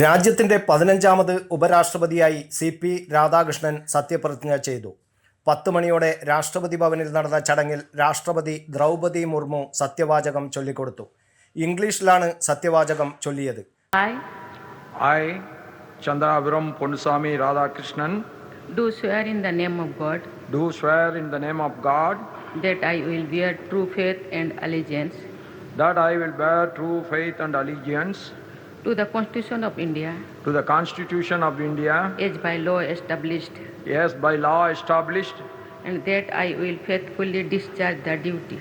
രാജ്യത്തിന്റെ പതിനഞ്ചാമത് ഉപരാഷ്ട്രപതിയായി സി പി രാധാകൃഷ്ണൻ സത്യപ്രതിജ്ഞ ചെയ്തു. പത്ത് മണിയോടെ രാഷ്ട്രപതി ഭവനിൽ നടന്ന ചടങ്ങിൽ രാഷ്ട്രപതി ദ്രൗപദി മുർമു സത്യവാചകം ചൊല്ലിക്കൊടുത്തു. ഇംഗ്ലീഷിലാണ് സത്യവാചകം ചൊല്ലിയത്. I Chandrapuram Ponnusamy Radhakrishnan do swear in the name of God do swear in the name of God that I will bear true faith and allegiance that I will bear true faith and allegiance to the Constitution of India to the Constitution of India as by law established, Yes, by law established, and that I will faithfully discharge the duty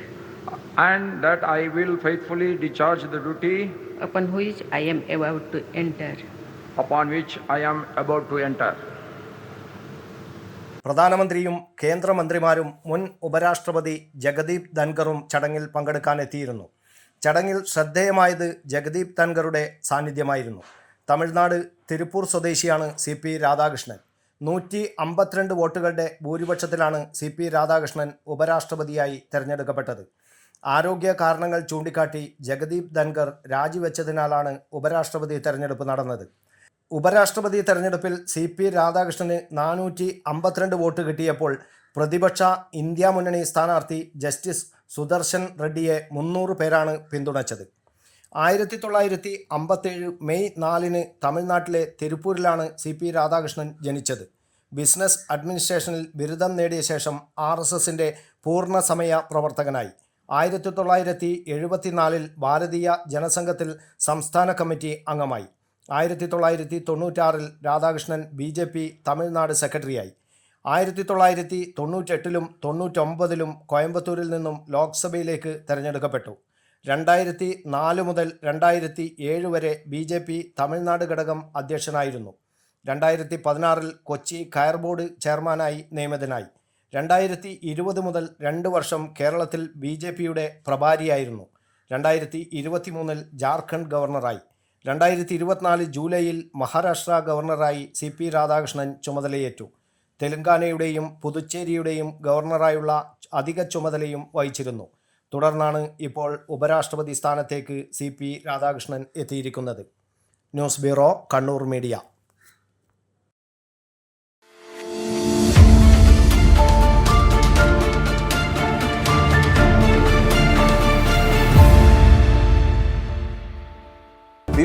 and that I will faithfully discharge the duty upon which I am about to enter. upon which I am about to enter. പ്രധാനമന്ത്രിയും കേന്ദ്രമന്ത്രിമാരും മുൻ ഉപരാഷ്ട്രപതി ജഗദീപ് ധൻഖറും ചടങ്ങിൽ പങ്കെടുക്കാനെത്തിയിരുന്നു ചടങ്ങിൽ ശ്രദ്ധേയമായത് ജഗദീപ് തൻകറുടെ സാന്നിധ്യമായിരുന്നു. തമിഴ്നാട് തിരുപ്പൂർ സ്വദേശിയാണ് C P Radhakrishnan. നൂറ്റി അമ്പത്തിരണ്ട് വോട്ടുകളുടെ ഭൂരിപക്ഷത്തിലാണ് സി പി രാധാകൃഷ്ണൻ ഉപരാഷ്ട്രപതിയായി തെരഞ്ഞെടുക്കപ്പെട്ടത്. ആരോഗ്യ കാരണങ്ങൾ ചൂണ്ടിക്കാട്ടി ജഗദീപ് ധൻഖർ രാജിവെച്ചതിനാലാണ് ഉപരാഷ്ട്രപതി തെരഞ്ഞെടുപ്പ് നടന്നത്. ഉപരാഷ്ട്രപതി തെരഞ്ഞെടുപ്പിൽ സി പി രാധാകൃഷ്ണന് നാനൂറ്റി അമ്പത്തിരണ്ട് വോട്ട് കിട്ടിയപ്പോൾ പ്രതിപക്ഷ ഇന്ത്യ മുന്നണി സ്ഥാനാർത്ഥി ജസ്റ്റിസ് സുദർശൻ റെഡ്ഡിയെ മുന്നൂറ് പേരാണ് പിന്തുണച്ചത്. ആയിരത്തി തൊള്ളായിരത്തി അമ്പത്തേഴ് മെയ് നാലിന് തമിഴ്നാട്ടിലെ തിരുപ്പൂരിലാണ് സി പി രാധാകൃഷ്ണൻ ജനിച്ചത്. ബിസിനസ് അഡ്മിനിസ്ട്രേഷനിൽ ബിരുദം നേടിയ ശേഷം ആർ എസ് എസിന്റെ പൂർണസമയ പ്രവർത്തകനായി. ആയിരത്തി തൊള്ളായിരത്തി എഴുപത്തിനാലിൽ ഭാരതീയ ജനസംഘത്തിൽ സംസ്ഥാന കമ്മിറ്റി അംഗമായി. ആയിരത്തി തൊള്ളായിരത്തി തൊണ്ണൂറ്റാറിൽ Radhakrishnan B J P Tamil Nadu സെക്രട്ടറിയായി. ആയിരത്തി തൊള്ളായിരത്തി തൊണ്ണൂറ്റെട്ടിലും തൊണ്ണൂറ്റൊമ്പതിലും കോയമ്പത്തൂരിൽ നിന്നും ലോക്സഭയിലേക്ക് തെരഞ്ഞെടുക്കപ്പെട്ടു. രണ്ടായിരത്തി നാല് മുതൽ രണ്ടായിരത്തി ഏഴ് വരെ ബി ജെ പി തമിഴ്നാട് ഘടകം അധ്യക്ഷനായിരുന്നു. രണ്ടായിരത്തി പതിനാറിൽ കൊച്ചി കയർ ബോർഡ് ചെയർമാനായി നിയമിതനായി. രണ്ടായിരത്തി ഇരുപത് മുതൽ രണ്ട് വർഷം കേരളത്തിൽ ബി ജെ പിയുടെ പ്രഭാരിയായിരുന്നു. രണ്ടായിരത്തി ഇരുപത്തി മൂന്നിൽ ജാർഖണ്ഡ് ഗവർണറായി. രണ്ടായിരത്തി ഇരുപത്തിനാല് ജൂലൈയിൽ മഹാരാഷ്ട്ര ഗവർണറായി സി പി രാധാകൃഷ്ണൻ ചുമതലയേറ്റു. തെലങ്കാനയുടെയും പുതുച്ചേരിയുടെയും ഗവർണറായുള്ള അധിക ചുമതലയും വഹിച്ചിരുന്നു. തുടർന്നാണ് ഇപ്പോൾ ഉപരാഷ്ട്രപതി സ്ഥാനത്തേക്ക് സി പി രാധാകൃഷ്ണൻ എത്തിയിരിക്കുന്നത്. News bureau Kannur media.